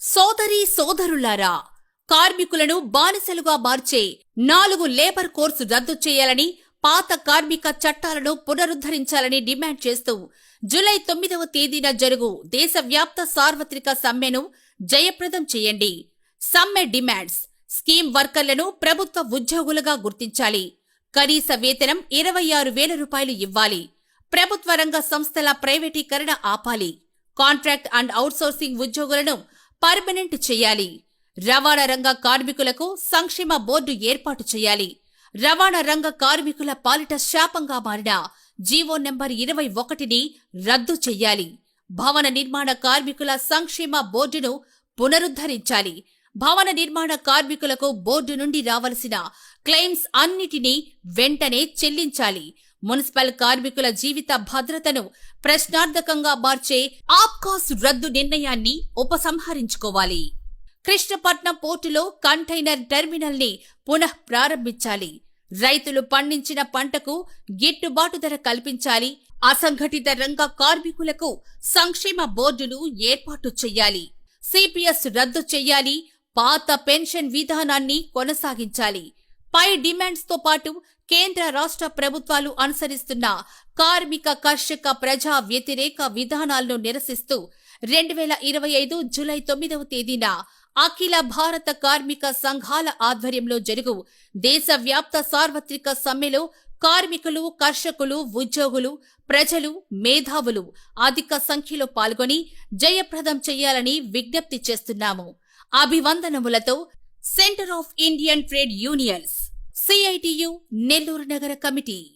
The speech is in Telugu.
సోదరి సోదరులారా కార్మికులను బానిసలుగా మార్చే నాలుగు లేబర్ కోర్సు రద్దు చేయాలని పాత కార్మిక చట్టాలను పునరుద్ధరించాలని డిమాండ్ చేస్తూ జూలై తొమ్మిదవ తేదీన జరుగు దేశవ్యాప్త సార్వత్రిక సమ్మెను జయప్రదం చేయండి. సమ్మె డిమాండ్స్ స్కీమ్ వర్కర్లను ప్రభుత్వ ఉద్యోగులుగా గుర్తించాలి. కనీస వేతనం ఇరవై ఆరు వేల రూపాయలు ఇవ్వాలి. ప్రభుత్వ రంగ సంస్థల ప్రైవేటీకరణ ఆపాలి. కాంట్రాక్ట్ అండ్ అవుట్సోర్సింగ్ ఉద్యోగులను పర్మనెంట్ చేయాలి. రవాణా రంగ కార్మికులకు సంక్షేమ బోర్డు ఏర్పాటు చేయాలి. రవాణా రంగ కార్మికుల పాలిట శాపంగా మారిన జీవో నెంబర్ ఇరవై ఒకటిని రద్దు చెయ్యాలి భవన నిర్మాణ కార్మికుల సంక్షేమ బోర్డును పునరుద్ధరించాలి. భవన నిర్మాణ కార్మికులకు బోర్డు నుండి రావలసిన క్లెయిమ్స్ అన్నిటినీ వెంటనే చెల్లించాలి. మున్సిపల్ కార్మికుల జీవిత భద్రతను ప్రశ్నార్థకంగా మార్చే ఆప్కాస్ రద్దు నిర్ణయాన్ని ఉపసంహరించుకోవాలి. కృష్ణపట్నం పోర్టులో కంటైనర్ టెర్మినల్ని పునః ప్రారంభించాలి. రైతులు పండించిన పంటకు గిట్టుబాటు ధర కల్పించాలి. అసంఘటిత రంగ కార్మికులకు సంక్షేమ బోర్డులు ఏర్పాటు చేయాలి సిపిఎస్ రద్దు చేయాలి పాత పెన్షన్ విధానాన్ని కొనసాగించాలి. పై డిమాండ్స్తో పాటు కేంద్ర రాష్ట్ర ప్రభుత్వాలు అనుసరిస్తున్న కార్మిక కర్షక ప్రజా వ్యతిరేక విధానాలను నిరసిస్తూ రెండు వేల ఇరవై ఐదు జులై తొమ్మిదవ తేదీన అఖిల భారత కార్మిక సంఘాల ఆధ్వర్యంలో జరుగు దేశవ్యాప్త సార్వత్రిక సమ్మెలో కార్మికులు కర్షకులు ఉద్యోగులు ప్రజలు మేధావులు అధిక సంఖ్యలో పాల్గొని జయప్రదం చేయాలని విజ్ఞప్తి చేస్తున్నాము. అభివందనములతో centre of Indian trade unions CITU Nellore నగర కమిటీ.